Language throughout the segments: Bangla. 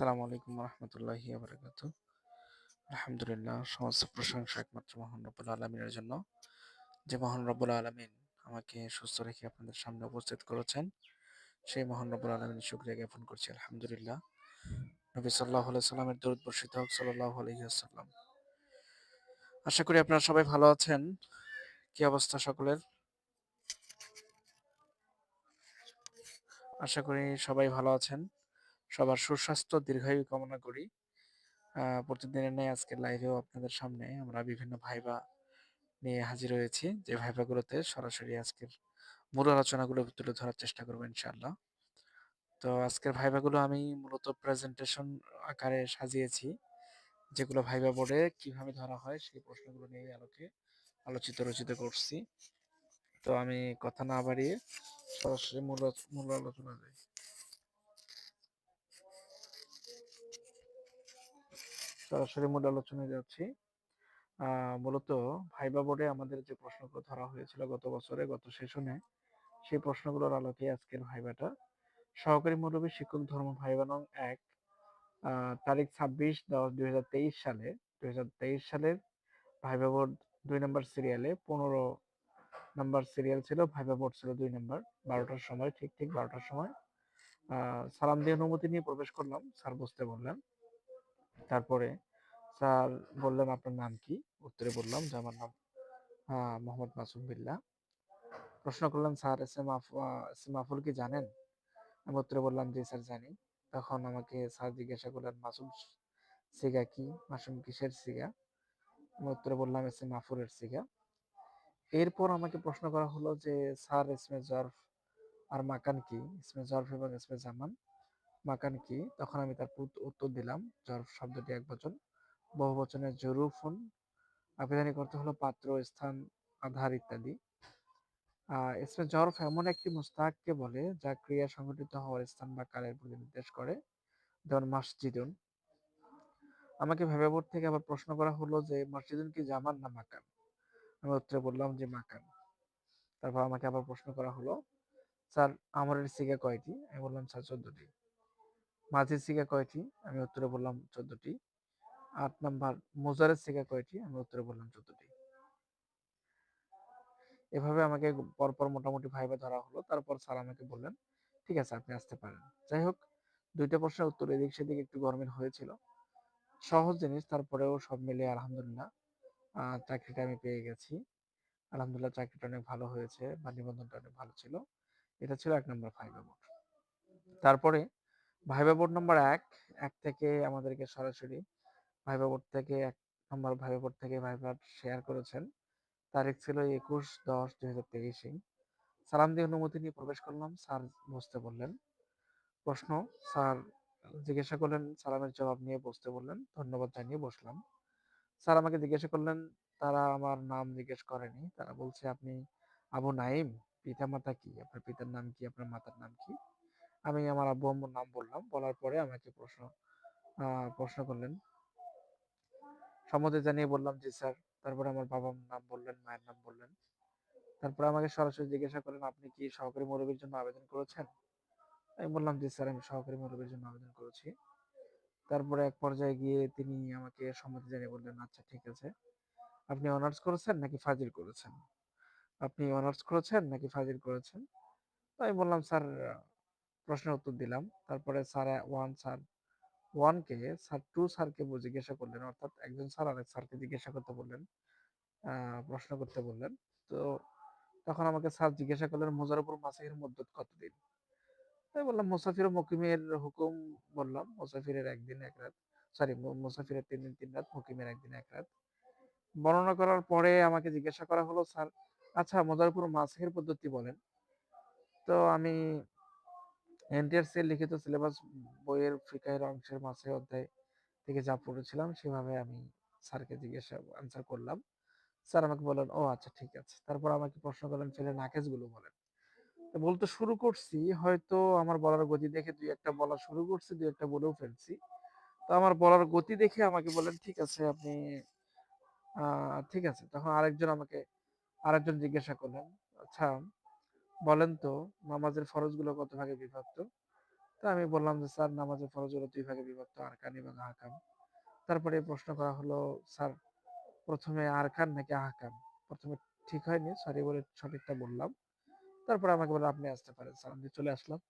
আসসালামু আলাইকুম রহমতুল্লাহি আবরাকাতু আলহামদুলিল্লাহ, সমস্ত প্রশংসা একমাত্র মহান রব্বুল আলমিনের জন্য। যে মহান রব্বুল আলমিন আমাকে সুস্থ রেখে আপনাদের সামনে উপস্থিত করেছেন, সেই মহান রব্বুল আলমিন শুক্রিয়া জ্ঞাপন করছি, আলহামদুলিল্লাহ। নবী সাল্লাহ সাল্লামের দরুদ বর্ষিত হোক সাল্লাহ আলহিহাসাল্লাম আশা করি আপনারা সবাই ভালো আছেন। কি অবস্থা সকলের? আশা করি সবাই ভালো আছেন। সবার সুস্বাস্থ্য, দীর্ঘায়ু কামনা করি। প্রতিদিনের নেই আজকের লাইভেও আপনাদের সামনে আমরা বিভিন্ন ভাইবা নিয়ে হাজির হয়েছি। যে ভাইবাগুলোতে সরাসরি আজকের মূল আলোচনাগুলো তুলে ধরার চেষ্টা করব ইনশাআল্লাহ। তো আজকের ভাইবাগুলো আমি মূলত প্রেজেন্টেশন আকারে সাজিয়েছি। যেগুলো ভাইবা বোর্ডে কীভাবে ধরা হয় সেই প্রশ্নগুলো নিয়ে আলোকে আলোচিত, রচিত করছি। তো আমি কথা না বাড়িয়ে সরাসরি মূল মূল আলোচনা যাই। সরাসরি মূল আলোচনায় যাচ্ছি। মূলত ভাইবা বোর্ডে আমাদের যে প্রশ্নগুলো ধরা হয়েছিল গত বছরে, গত সেশনে, সেই প্রশ্নগুলোর আলোকে আজকের ভাইবাটা। সহকারী মৌলবী শিক্ষক ধর্ম ভাইবা নং এক তারিখ ছাব্বিশ দশ দুই হাজার তেইশ সালে, দুই হাজার তেইশ সালের ভাইবা বোর্ড দুই নম্বর সিরিয়ালে পনেরো নাম্বার সিরিয়াল ছিল, ভাইবা বোর্ড ছিল দুই নম্বর, বারোটার সময়, ঠিক ঠিক বারোটার সময়। সালাম দিয়ে অনুমতি নিয়ে প্রবেশ করলাম, স্যার বসতে বললেন। তারপরে স্যার বললেন, আপনার নাম কি? উত্তরে বললাম, যে আমার নাম মোহাম্মদ মাসুম বিল্লাহ প্রশ্ন করলাম, sir S M S M আফুল কি জানেন? আমি উত্তরে বললাম যে স্যার, জানি। তখন আমাকে স্যার জিজ্ঞাসা করলেন, মাসুম সিগা কি? মাসুম কিসের সিগা? আমি উত্তরে বললাম, এস এম আফুরের সিগা। এরপর আমাকে প্রশ্ন করা হলো যে, স্যার ইসমে জরফ আর মাকান কি? ইসমে জরফ এবং ইসমে জামান। মাকান কি? তখন আমি তার উত্তর দিলাম জরফ শব্দটি এক বচন। বহু বচনের জরুফুন আবেদনিক অর্থ হলো পাত্র, স্থান, আধার ইত্যাদি। ইসমে জরফ এমন একটি মুস্তাককে বলে, যা ক্রিয়া সংঘটিত হওয়ার স্থান বা কালের প্রতি নির্দেশ করে। যেমন মসজিদুন। আমাকে ভেবে থেকে আবার প্রশ্ন করা হলো যে, মসজিদুন কি জামান না মাকান? আমি উত্তরে বললাম যে, মাকান। তারপর আমাকে আবার প্রশ্ন করা হলো, স্যার, আমরের সিগা কয়টি? আমি বললাম, স্যার, চোদ্দটি। মাঝির সিগা কয়টি? আমি উত্তরে বললাম চোদ্দটি। আট নাম্বার মোজারের সিগা কয়টি? আমি উত্তরে বললাম চোদ্দটি। এভাবে আমাকে পরপর মোটামুটি ভাইবা ধরা হলো। তারপর স্যার আমাকে বললেন, ঠিক আছে, আপনি আসতে পারেন। যাই হোক, দুইটা প্রশ্নের উত্তর এদিক সেদিক একটু গরমের হয়েছিল। সহজ জিনিস, তারপরেও সব মিলিয়ে আলহামদুলিল্লাহ চাকরিটা আমি পেয়ে গেছি। আলহামদুলিল্লাহ চাকরিটা অনেক ভালো হয়েছে বা নিবন্ধনটা অনেক ভালো ছিল। এটা ছিল এক নম্বর ভাইবা বোর্ড তারপরে ভাইবা বোর্ড নম্বর এক এক থেকে আমাদেরকে সরাসরি ভাইবা বোর্ড থেকে এক নম্বর ভাইবা বোর্ড থেকে ভাইবা শেয়ার করেছেন। তারিখ ছিল একুশ দশ দুই হাজার তেইশে। সালাম দিয়ে অনুমতি নিয়ে প্রবেশ করলাম, স্যার বসতে বললেন। প্রশ্ন, স্যার জিজ্ঞাসা করলেন, সালামের জবাব নিয়ে বসতে বললেন, ধন্যবাদ জানিয়ে বসলাম। স্যার আমাকে জিজ্ঞাসা করলেন, তারা আমার নাম জিজ্ঞেস করেনি, তারা বলছে, আপনি আবু নাইম পিতা মাতা কি? আপনার পিতার নাম কি? আপনার মাতার নাম কি? আমি আমার আব্বু আম্মুর নাম বললাম। বলার পরে আমাকে প্রশ্ন প্রশ্ন করলেন। সম্মতি জানিয়ে বললাম জি স্যার, তারপরে আমার বাবার নাম বললেন, মায়ের নাম বললেন। তারপরে আমাকে সরাসরি জিজ্ঞাসা করলেন, আপনি কি সহকারী মুরব্বীর জন্য আবেদন করেছেন? আমি বললাম, জি স্যার, আমি সহকারী মুরব্বীর জন্য আবেদন করেছি। তারপরে এক পর্যায়ে গিয়ে তিনি আমাকে সম্মতি জানিয়ে বললেন আচ্ছা ঠিক আছে। আপনি অনার্স করেছেন নাকি ফাজিল করেছেন? আপনি অনার্স করেছেন নাকি ফাজিল করেছেন? আমি বললাম, স্যার প্রশ্নের উত্তর দিলাম। তারপরে স্যার ওয়ান স্যার, ওয়ানকে স্যার টু স্যারকে জিজ্ঞাসা করলেন, অর্থাৎ একজন স্যার আরেক স্যারকে জিজ্ঞাসা করতে বললেন প্রশ্ন করতে বললেন। তো তখন আমাকে স্যার জিজ্ঞাসা করলেন মোজারপুর মাসিকের মধ্যে কতদিন? তাই বললাম, মুসাফির মুকিমের হুকুম, বললাম, মুসাফিরের একদিন এক রাত সরি মুসাফিরের তিন দিন, তিন রাত, মুকিমের একদিন এক রাত। বর্ণনা করার পরে আমাকে জিজ্ঞাসা করা হলো, স্যার আচ্ছা মোজারপুর মাসের পদ্ধতি বলেন। তো আমি এনটিআরসি লিখিত সিলেবাস বইয়ের ফিকাহের অংশের মাসে অধ্যায় থেকে যা পড়েছিলাম, সেভাবে আমি স্যারকে জিজ্ঞাসা আনসার করলাম। স্যার আমাকে বলেন ও আচ্ছা ঠিক আছে। তারপর আমাকে প্রশ্ন করলেন ফেলে নাকেজগুলো বলেন বলতে শুরু করছি, হয়তো আমার বলার গতি দেখে দুই একটা বলা শুরু করছি, দুই একটা বলেও ফেলছি। তো আমার বলার গতি দেখে আমাকে বলেন ঠিক আছে, আপনি ঠিক আছে। তখন আরেকজন আমাকে, আরেকজন জিজ্ঞাসা করলেন আচ্ছা বলেন তো, নামাজের ফরজগুলো কত ভাগে বিভক্ত? তো আমি বললাম যে, স্যার, নামাজের ফরজ হলো দুই ভাগে বিভক্ত, আরকান এবং আহকাম। তারপরে প্রশ্ন করা হলো, স্যার, প্রথমে আরকান নাকি আহকাম? প্রথমে ঠিক হয়নি সরি বলে সঠিকটা বললাম। তারপরে আমাকে বলে আপনি আসতে পারেন, স্যার, আমি চলে আসলাম।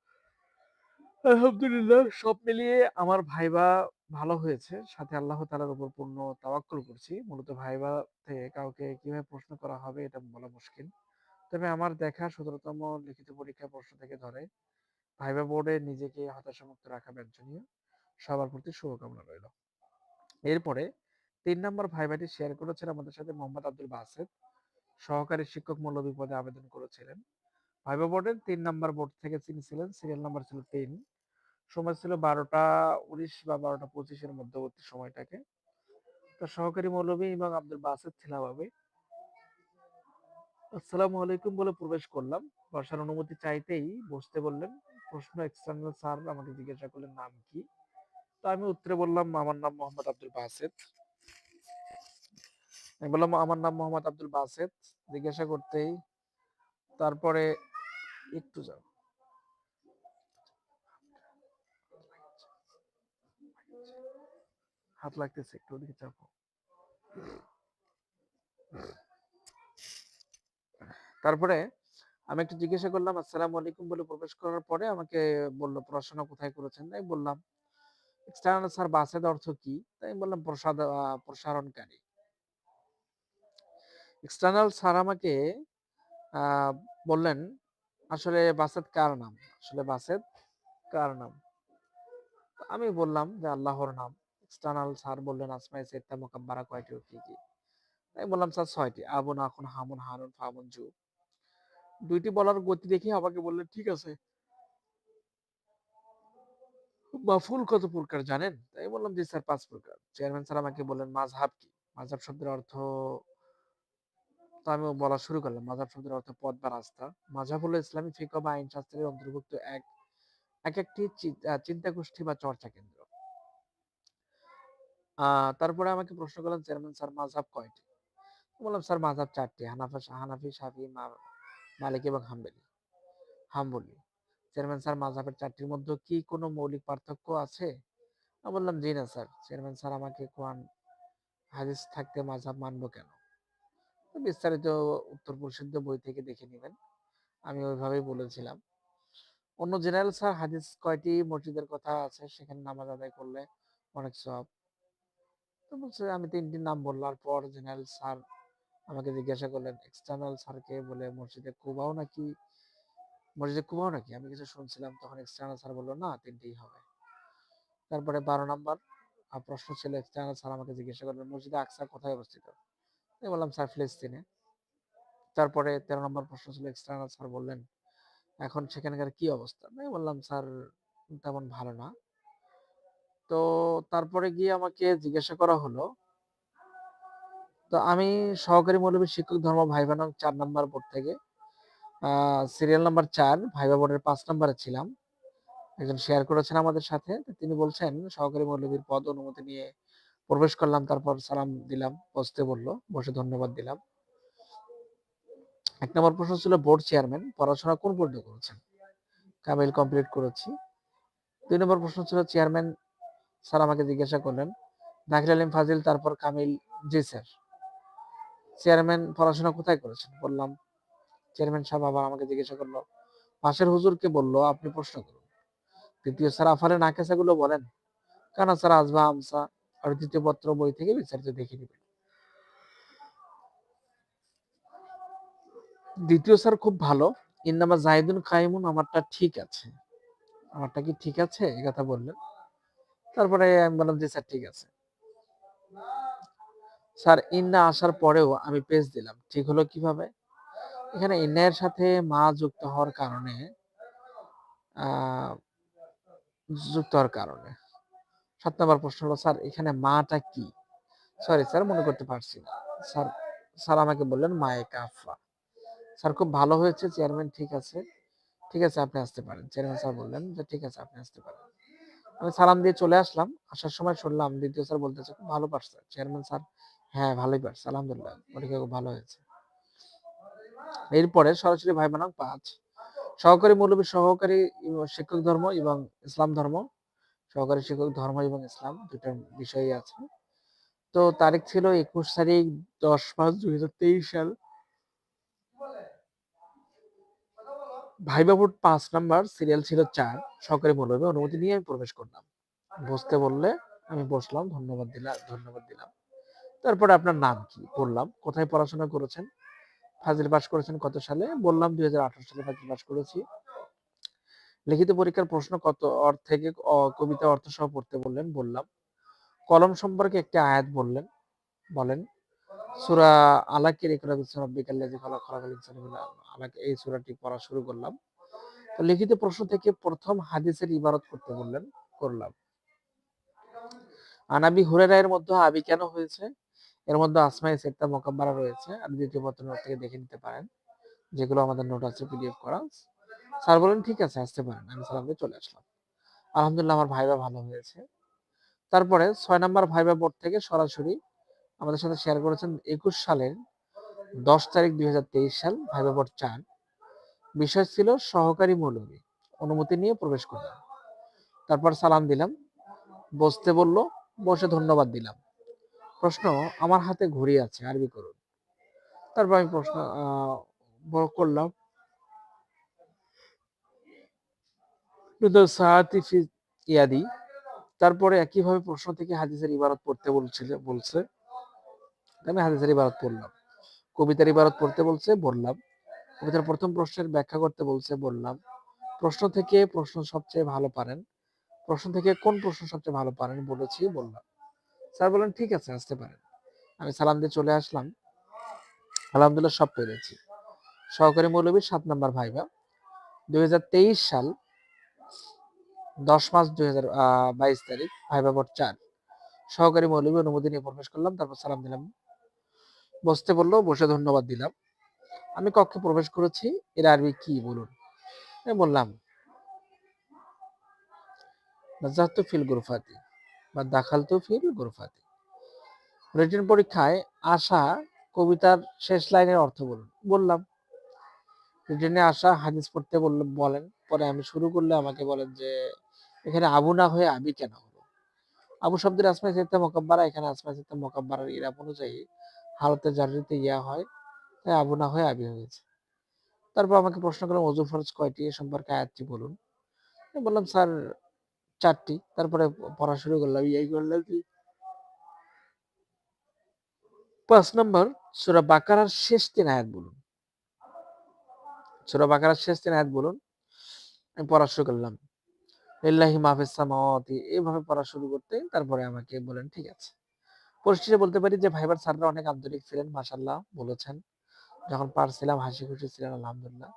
আলহামদুলিল্লাহ, সব মিলিয়ে আমার ভাইবা ভালো হয়েছে। সাথে আল্লাহ তালার উপর পূর্ণ তাওয়াক্কুল করছি। মূলত ভাইবাতে কাউকে কীভাবে প্রশ্ন করা হবে, এটা বলা মুশকিল। তবে আমার দেখা সতেরোতম লিখিত পরীক্ষা প্রশ্ন থেকে ধরে। ভাইবা বোর্ডে নিজেকে হতাশামুক্ত রাখা বাঞ্ছনীয় সবার প্রতি শুভকামনা রইল। এরপরে তিন নম্বর ভাইবাটি শেয়ার করেছেন আমাদের সাথে মোহাম্মদ আব্দুল বাসেদ। সহকারী শিক্ষক মৌলভী পদে আবেদন করেছিলেন। ভাইবা বোর্ডের তিন নম্বর বোর্ড থেকে তিনি ছিলেন। সিরিয়াল নাম্বার ছিল তিন। সময় ছিল বারোটা উনিশ বা বারোটা পঁচিশের মধ্যবর্তী সময়টাকে। তো সহকারী মৌলভী এবং আব্দুল বাসেদ ছিলাম আসসালামু আলাইকুম বলে প্রবেশ করলাম। বসার অনুমতি চাইতেই বসতে বললেন, প্রশ্ন এক্সটার্নাল স্যার আমাকে জিজ্ঞাসা করলেন, নাম কি? তো আমি উত্তরে বললাম, আমার নাম মোহাম্মদ আব্দুল বাসেদ। আমি বললাম, আমার নাম মোহাম্মদ আব্দুল বাসেদ। জিজ্ঞাসা করতেই তারপরে, একটু যাও। হাত লাগতেছে, একটু ওদিকে চাপো। তারপরে আমি একটু জিজ্ঞাসা করলাম, আসসালামু আলাইকুম বলে প্রবেশ করার পরে আমাকে বলল, পড়াশোনা কোথায় করেছেন? তাই বললাম, এক্সটার্নাল স্যার বাসেদ অর্থ কি? তাই বললাম, প্রসাদ প্রসারণকারী। এক্সটার্নাল স্যার আমাকে বললেন, আসলে বাসেদ কার নাম? আসলে বাসেদ কার নাম? আমি বললাম যে, আল্লাহর নাম। এক্সটার্নাল স্যার বললেন আসমাই সেটটা মোকাব্বারা কয়টি কি কি আমি বললাম, স্যার, ছয়টি। আবুন, আখুন, হামুন হানুন ফামুন, জু। দুইটি বলার গতি দেখে আমাকে বললেন, ঠিক আছে। মাফুল কত প্রকার জানেন? তাই বললাম, জি স্যার, পাঁচ প্রকার। চেয়ারম্যান স্যার আমাকে বললেন মাযহাব কি? মাযহাব শব্দের অর্থ, তো আমি বলা শুরু করলাম। মাযহাব শব্দের অর্থ পথ বা রাস্তা। মাযহাব হলো ইসলামী ফিকহ বা আইন শাস্ত্রের অন্তর্ভুক্ত এক এক একটি চিন্তা গোষ্ঠী বা চর্চা কেন্দ্র। তারপরে আমাকে প্রশ্ন করলেন, চেয়ারম্যান স্যার মাযহাব কয়টি? বললাম, স্যার মাযহাব চারটি। হানাফা, হানাফি মা- মালিক এবং হাম্বলি। হাম্বলি, চেয়ারম্যান স্যার, মাযহাবের চারটির মধ্যে কি কোনো মৌলিক পার্থক্য আছে? বললাম, জি না স্যার। চেয়ারম্যান স্যার, আমাকে কোরআন, হাদিস থাকতে মাযহাব মানবো কেন? বিস্তারিত উত্তর পরিষদ বই থেকে দেখে নেবেন। আমি ওইভাবেই বলেছিলাম। অন্য জেনারেল স্যার, হাদিস কয়টি মসজিদের কথা আছে? সেখানে নামাজ আদায় করলে অনেক সব তো বলছে, আমি তিনটি নাম বললার পর জেনারেল স্যার আমাকে জিজ্ঞাসা করলেন এক্সটার্নাল স্যারকে বলে, মসজিদে কুবাও নাকি? মসজিদে কুবাও নাকি? আমি কিছু শুনছিলাম, তখন এক্সটার্নাল স্যার বলল, না, তিনটেই হবে। তারপরে বারো নাম্বার প্রশ্ন ছিল এক্সটার্নাল স্যার আমাকে জিজ্ঞাসা করলেন, মসজিদে আকসা কোথায় অবস্থিত? আমি বললাম, স্যার, ফিলিস্তিনে। তারপরে তেরো নম্বর প্রশ্ন ছিল এক্সটার্নাল স্যার বললেন, এখন সেখানকার কি অবস্থা? আমি বললাম, স্যার, তেমন ভালো না। তো তারপরে গিয়ে আমাকে জিজ্ঞাসা করা হলো তো আমি সহকারী মৌলবী শিক্ষক ধর্ম ভাইবা নং চার নাম্বার বোর্ড থেকে সিরিয়াল নাম্বার চার ভাইবা বোর্ডের পাঁচ নাম্বারে ছিলাম। একজন শেয়ার করেছেন আমাদের সাথে তিনি বলছেন, সহকারী মৌলবীর পদ অনুমতি নিয়ে প্রবেশ করলাম, তারপর সালাম দিলাম, বসতে বলল, বসে ধন্যবাদ দিলাম। এক নম্বর প্রশ্ন ছিল, বোর্ড চেয়ারম্যান পড়াশোনা কোন পর্যন্ত করেছেন? কামিল কমপ্লিট করেছি। দুই নম্বর প্রশ্ন ছিল চেয়ারম্যান স্যার আমাকে জিজ্ঞাসা করলেন, দাখিল আলিম ফাজিল, তারপর কামিল, জি স্যার। চেয়ারম্যান পড়াশোনা কোথায় করেছেন? বললাম চেয়ারম্যান সাহেব আবার আমাকে জিজ্ঞাসা করল, পাশের হুজুরকে বলল, আপনি প্রশ্ন করুন। তৃতীয় স্যার আফালে নাকেসা গুলো বলেন, কানা স্যার আজবা আমসা আর দ্বিতীয় পত্র বই থেকে বিস্তারিত দেখে নিবেন দ্বিতীয় স্যার খুব ভালো, ইন্নামা জাহিদুন কাইমুন আমারটা ঠিক আছে। আমারটা কি ঠিক আছে? এই কথা বললেন। তারপরে আমি বললাম যে স্যার, ঠিক আছে। স্যার, ইন্না আসার পরেও আমি পেজ দিলাম। ঠিক হলো কীভাবে? এখানে ইন্নায়ের সাথে মা যুক্ত হওয়ার কারণে যুক্ত হওয়ার কারণে। সাত নম্বর প্রশ্ন হলো, স্যার, এখানে মাটা কি? সরি স্যার, মনে করতে পারছি না। স্যার স্যার আমাকে বললেন মায়ে কাফা স্যার, খুব ভালো হয়েছে, চেয়ারম্যান ঠিক আছে। ঠিক আছে, আপনি আসতে পারেন। চেয়ারম্যান স্যার বললেন যে, ঠিক আছে, আপনি আসতে পারেন। আমি সালাম দিয়ে চলে আসলাম। আসার সময় শুনলাম, দ্বিতীয় স্যার বলতেছে, খুব ভালো পারছে। চেয়ারম্যান স্যার হ্যাঁ ভালোই পারছে। আলহামদুলিল্লাহ, পরীক্ষা খুব ভালো হয়েছে। এরপরে সরাসরি ভাই বানাম পাঁচ। সহকারী মৌলবী, সহকারী শিক্ষক ধর্ম এবং ইসলাম ধর্ম। সহকারী শিক্ষক ধর্ম এবং ইসলাম দুটার বিষয়ই আছে। তো তারিখ ছিল একুশ তারিখ দশ পাঁচ দুই হাজার তেইশ সাল। ভাইবা বোর্ড পাঁচ নাম্বার, সিরিয়াল ছিল চার। সহকারী মৌলবী, অনুমতি নিয়ে আমি প্রবেশ করলাম। বসতে বললে আমি বসলাম, ধন্যবাদ দিলাম ধন্যবাদ দিলাম। তারপরে আপনার নাম কি? বললাম। কোথায় পড়াশোনা করেছেন? ফাজিল পাস করেছেন কত সালে? বললাম দুই সালে ফাজিল পাস করেছি। লিখিত পরীক্ষার প্রশ্ন কত? অর্থ থেকে কবিতা অর্থ সহ পড়তে বললেন, বললাম। কলম সম্পর্কে একটি আয়াত বললেন, বলেন, সুরা আলাকের আলাক এই সূরাটি পড়া শুরু করলাম। তো লিখিত প্রশ্ন থেকে প্রথম হাদিসের ইবারত করতে বললেন, করলাম। আনাবি হুরাইরা মধ্যে আবি কেন হয়েছে? এর মধ্যে আসমাই সেটটা মোকাব্বারা রয়েছে। আর দ্বিতীয় পত্র থেকে দেখে নিতে পারেন, যেগুলো আমাদের নোট আছে পিডিএফ করা। স্যার বলেন ঠিক আছে, আসতে পারেন। আমি সালাম দিয়ে চলে আসলাম। আলহামদুলিল্লাহ, আমার ভাইবা ভালো হয়েছে। তারপরে ছয় নম্বর ভাইবা বোর্ড থেকে সরাসরি আমাদের সাথে শেয়ার করেছেন একুশ সালের দশ তারিখ দুই হাজার তেইশ সাল, ভাইবা বোর্ড চার। বিষয় ছিল সহকারী মৌলবী। অনুমতি নিয়ে প্রবেশ করলাম। তারপর সালাম দিলাম। বসতে বলল, বসে ধন্যবাদ দিলাম। প্রশ্ন আমার হাতে ঘড়ি আছে, আরবি করুন। তারপর আমি প্রশ্ন করলাম। ইয়াদি। তারপরে একইভাবে প্রশ্ন থেকে হাদিসের ইবারত পড়তে বলছিল, বলছে। আমি হাদিসের ইবারত পড়লাম। কবিতার ইবারত পড়তে বলছে, বললাম। কবিতার প্রথম প্রশ্নের ব্যাখ্যা করতে বলছে, বললাম। প্রশ্ন থেকে প্রশ্ন সবচেয়ে ভালো পারেন। প্রশ্ন থেকে কোন প্রশ্ন সবচেয়ে ভালো পারেন বলেছি, বললাম। স্যার বলেন ঠিক আছে, আসতে পারেন। আমি সালাম দিয়ে চলে আসলাম। আলহামদুলিল্লাহ সব পেরেছি। সহকারী মৌলবী সাত নাম্বার ভাইবা। দুই হাজার তেইশ সাল, দশ মাস দুই হাজার বাইশ তারিখ, ভাইবা বোর্ড চার। সহকারী মৌলবী অনুমতি নিয়ে প্রবেশ করলাম, তারপর সালাম দিলাম। বসতে বলল, বসে ধন্যবাদ দিলাম। আমি কক্ষে প্রবেশ করেছি, এর আরবি কি বলুন? বললাম ফিল গুরফাতি। বা দাখালতু ফিল গুরফাতি। রিটেন পরীক্ষায় আসা কবিতার শেষ লাইনের অর্থ বলুন। বললাম। রিটেনে আসা হাদিস পড়তে বলেন। পরে আমি শুরু করলে আমাকে বলেন যে, এখানে আবু না হয়ে আবি কেন হলো আবু শব্দের আসমাই সিদ্ধা মোকাব্বারা, এখানে আসমাই সিদ্ধা মোকাব্বারার ইরাপ অনুযায়ী হালতে জারিতে ইয়া হয়, তাই আবু না হয়ে আবি হয়েছে। তারপর আমাকে প্রশ্ন করলাম অজু ফরজ কয়টি? এ সম্পর্কে আয়াতটি বলুন। বললাম, স্যার চারটি, তারপরে পড়া শুরু করলাম ইয়াই করলাম কি? পাঁচ নম্বর, সুরা বাকারার শেষ তিন আয়াত বলুন। সুরা বাকারার শেষ তিন আয়াত বলুন, আমি পড়া শুরু করলাম। লিল্লাহি মাহফিস সামাওয়াতি এইভাবে পড়া শুরু করতে তারপরে আমাকে বলেন, ঠিক আছে। পরিশেষে বলতে পারি যে ভাইবার স্যাররা অনেক আন্তরিক ছিলেন মাশাল্লাহ বলেছেন। যখন পারছিলাম হাসি খুশি ছিলেন, আলহামদুলিল্লাহ।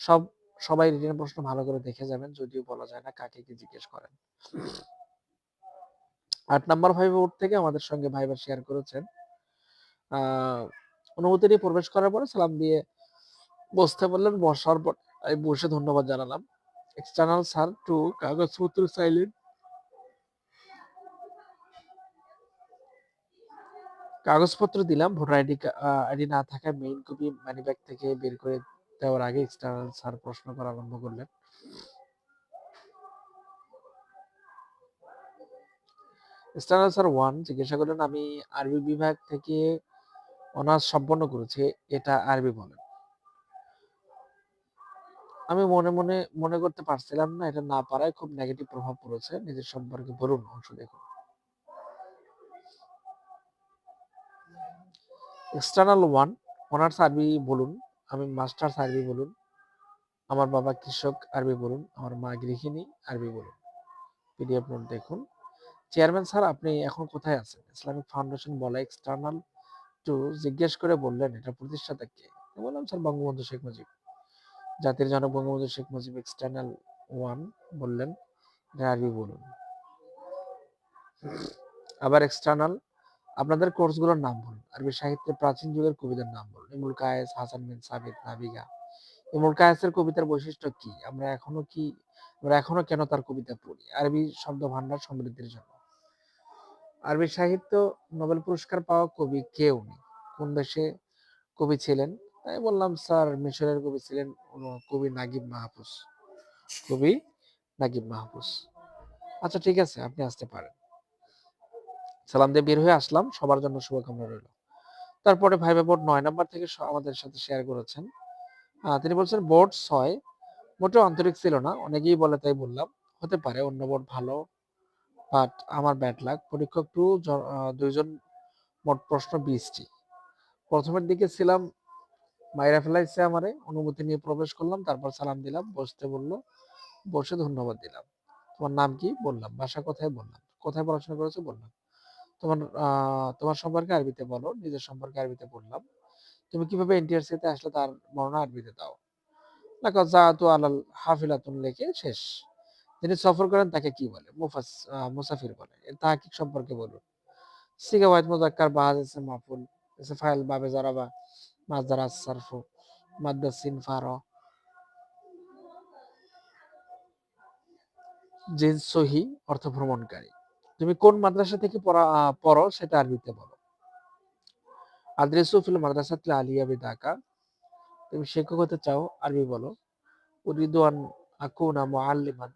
সব সবাই রিটেন প্রশ্ন ভালো করে দেখে যাবেন, যদিও বলা যায় না কাকে কি জিজ্ঞেস করেন। আট নাম্বার ভাইবা বোর্ড থেকে আমাদের সঙ্গে ভাইবার শেয়ার করেছেন। অনুমতি নিয়ে প্রবেশ করার পরে সালাম দিয়ে বসতে বললেন, বসার পর আমি বসে ধন্যবাদ জানালাম। এক্সটার্নাল স্যার টু কাগজপত্র চাইলেন। কাগজপত্র দিলাম, ভোটার আইডি আইডি না থাকায় মেইন কপি মানি ব্যাগ থেকে বের করে দেওয়ার আগে স্যার প্রশ্ন করা আরম্ভ করলেন। জিজ্ঞাসা করলেন, আমি আরবি বিভাগ থেকে অনার্স সম্পন্ন এটা আরবি বলেন। আমি মনে মনে মনে করতে পারছিলাম না, এটা না পারায় খুব নেগেটিভ প্রভাব পড়েছে, নিজের সম্পর্কে বলুন, অংশ দেখুন। এক্সটার্নাল ওয়ান, অনার্স আরবি বলুন আমি মাস্টার্স আরবি বলুন, আমার বাবা কৃষক আরবি বলুন, আমার মা গৃহিণী আরবি বলুন। পিডিএফ নোট দেখুন। চেয়ারম্যান স্যার, আপনি এখন কোথায় আছেন? ইসলামিক ফাউন্ডেশন বলা এক্সটার্নাল টু জিজ্ঞেস করে বললেন, এটা প্রতিষ্ঠাতা কে? বললাম, স্যার, বঙ্গবন্ধু শেখ মুজিব। জাতির জনক বঙ্গবন্ধু শেখ মুজিব এক্সটার্নাল ওয়ান বললেন, এটা আরবি বলুন। আবার এক্সটার্নাল আপনাদের কোর্সগুলোর নাম বলুন। আরবি সাহিত্যের প্রাচীন যুগের কবিদের নাম বলুন। ইমুল কায়েস, হাসান বিন সাবিত, নাবিগা। ইমুল কায়েসের কবিতার বৈশিষ্ট্য কি? আমরা এখনও কি, আমরা এখনও কেন তার কবিতা পড়ি? আরবি শব্দ ভান্ডার সমৃদ্ধির জন্য। আরবি সাহিত্য নোবেল পুরস্কার পাওয়া কবি কেউ নেই। কোন দেশে কবি ছিলেন? তাই বললাম, স্যার মিশরের কবি ছিলেন কবি নাগিব মাহফুজ। কবি নাগিব মাহফুজ। আচ্ছা ঠিক আছে, আপনি আসতে পারেন। সালাম দিয়ে বের হয়ে আসলাম। সবার জন্য শুভকামনা রইল। তারপরে ভাইবা বোর্ড নয় নাম্বার থেকে আমাদের সাথে শেয়ার করেছেন। তিনি বলছেন বোর্ড ছয়। মোটেও আন্তরিক ছিল না। অনেকেই বলে তাই বললাম। হতে পারে অন্য বোর্ড ভালো বাট আমার ব্যাড লাগ পরীক্ষক টু দুইজন মোট প্রশ্ন বিশটি। প্রথমের দিকে ছিলাম, মাইরা ফেলাইছে আমারে। অনুমতি নিয়ে প্রবেশ করলাম, তারপর সালাম দিলাম। বসতে বলল, বসে ধন্যবাদ দিলাম। তোমার নাম কি? বললাম। বাসা কোথায়? বললাম। কোথায় পড়াশোনা করেছ? বললাম। তোমার তোমার সম্পর্কে আরবিতে বলো, নিজের সম্পর্কে আরবিতে বললাম। তুমি কীভাবে এনটিআরসিতে আসলে তার বর্ণনা আরবিতে দাও? লাকাদ জাআতু আলাল হাফিলাতুন লেখে শেষ। যিনি সফর করেন তাকে কি বলে? মুফাস মুসাফির বলে। এর তাহাকিক সম্পর্কে বলুন। সিগা ওয়াহিদ মুজাক্কার বাহাজ এসে মাফুল, এসে ফাইল বাবে জারাবা মাজদার সারফু, মাদ্দা সিন ফার। জিন্স সহি অর্থ ভ্রমণকারী। তুমি কোন মাদ্রাসা থেকে পড়া সেটা আরবিতে বলো। আদ্রেসু ফিল মাদ্রাসাতুল আলিয়া বিদাকা। তুমি শিক্ষক হতে চাও, আরবি বলো। উরিদু আন আকুনা মুআল্লিমান।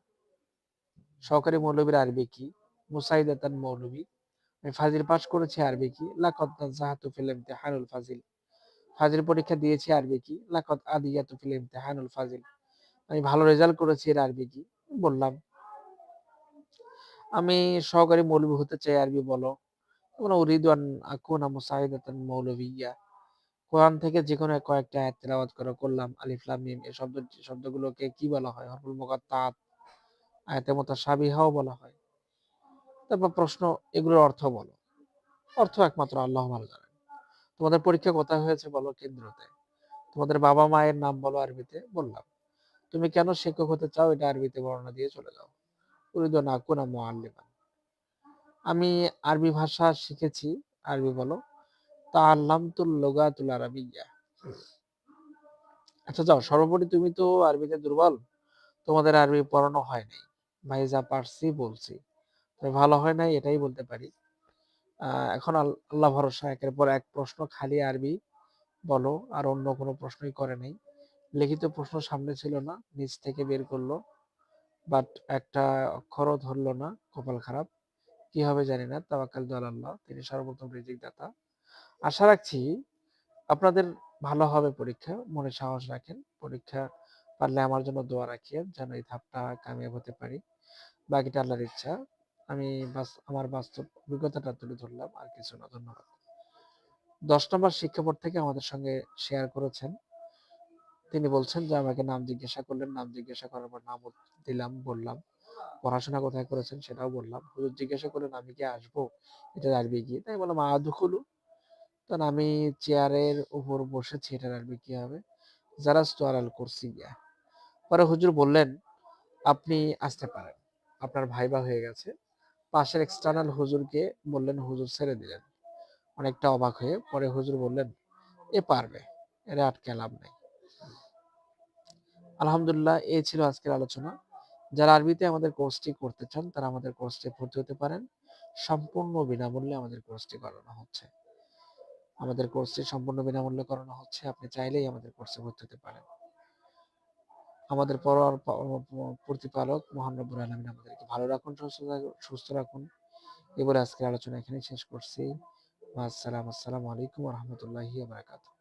সহকারী মৌলবীর আরবি কি? মুসাইদাতান মৌলবী। আমি ফাজিল পাস করেছি, আরবি কি? লাকত জাহাতু ফিল ইমতিহানুল ফাজিল। ফাজিল পরীক্ষা দিয়েছি, আরবি কি? লাকত আদিয়াতু ফিল ইমতিহানুল ফাজিল। আমি ভালো রেজাল্ট করেছি, এর আরবি কি? বললাম। আমি সহকারী মৌলবী হতে চাই আরবি বলো। আকুনা মুসাইদাতান মৌলবিয়া। কোরআন থেকে যে কোনো কয়েকটা আয়াত করলাম, আলিফ এই শব্দ, শব্দগুলোকে কি বলা হয়? হরফুল আয়াতের মতো সাবিহাও বলা হয়। তারপর প্রশ্ন, এগুলোর অর্থ বলো। অর্থ একমাত্র আল্লাহ ভালো জানেন। তোমাদের পরীক্ষা কোথায় হয়েছে বলো? কেন্দ্রতে। তোমাদের বাবা মায়ের নাম বলো আরবিতে, বললাম। তুমি কেন শিক্ষক হতে চাও? এটা আরবিতে বর্ণনা দিয়ে চলে যাও। উরিদু না কোনা মুআল্লিমান আমি আরবি ভাষা শিখেছি, আরবি বলো। তা আল্লাম তুল লোগাতুল আরবিয়া। আচ্ছা যাও, সর্বোপরি তুমি তো আরবিতে দুর্বল। তোমাদের আরবি পড়ানো হয় নাই। ভাই যা পারছি বলছি। তবে ভালো হয় নাই এটাই বলতে পারি। এখন আল্লাহ ভরসা, একের পর এক প্রশ্ন খালি আরবি বলো, আর অন্য কোনো প্রশ্নই করে নাই। লিখিত প্রশ্ন সামনে ছিল না, নিচ থেকে বের করল। বাট একটা অক্ষরও ধরলো না, কপাল খারাপ। কি হবে জানি না, তাওয়াক্কাল আল্লাহ, তিনি সর্বপ্রথম রিজিক দাতা আশা রাখছি আপনাদের ভালো হবে পরীক্ষা, মনে সাহস রাখেন। পরীক্ষা পারলে আমার জন্য দোয়া রাখিয়েন, যেন এই ধাপটা কামিয়াব হতে পারি। বাকিটা আল্লাহর ইচ্ছা। আমি বাস- আমার বাস্তব অভিজ্ঞতাটা তুলে ধরলাম, আর কিছু না, ধন্যবাদ। দশ নম্বর শিক্ষাবোর্ড থেকে আমাদের সঙ্গে শেয়ার করেছেন তিনি বলছেন যে, আমাকে নাম জিজ্ঞাসা করলেন। নাম জিজ্ঞাসা করার পর নাম দিলাম, বললাম। পড়াশোনা কোথায় করেছেন সেটাও বললাম। হুজুর জিজ্ঞাসা করলেন, আমি কি আসব? এটা আরবি কি? তাই বললাম আদুখুলু তখন আমি চেয়ারের উপর বসেছি, এটার আরবি কি হবে? যারা স্টোয়ারাল করছি গিয়া। পরে হুজুর বললেন, আপনি আসতে পারেন। আপনার ভাইবা হয়ে গেছে। পাশের এক্সটার্নাল হুজুরকে বললেন, হুজুর ছেড়ে দিলেন। অনেকটা অবাক হয়ে পরে হুজুর বললেন, এ পারবে। এরা আটকে লাভ নেই। আলহামদুলিল্লাহ এই ছিল আজকের আলোচনা। যারা আরবিতে আমাদের কোর্সটি করতে চান, তারা আমাদের কোর্সটি ভর্তি হতে পারেন। সম্পূর্ণ বিনামূল্যে আমাদের কোর্সটি করানো হচ্ছে। আমাদের কোর্সটি সম্পূর্ণ বিনামূল্যে করানো হচ্ছে, আপনি চাইলেই আমাদের কোর্সে ভর্তি হতে পারেন। আমাদের পর প্রতিপালক মহান রব্বুল আলমিন আমাদেরকে ভালো রাখুন, সুস্থ সুস্থ রাখুন। এবারে আজকের আলোচনা এখানেই শেষ করছি। আসসালাম আসসালামু আলাইকুম রহমতুল্লাহি বারাকাতুহু।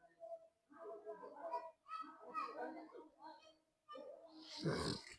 Mm-hmm.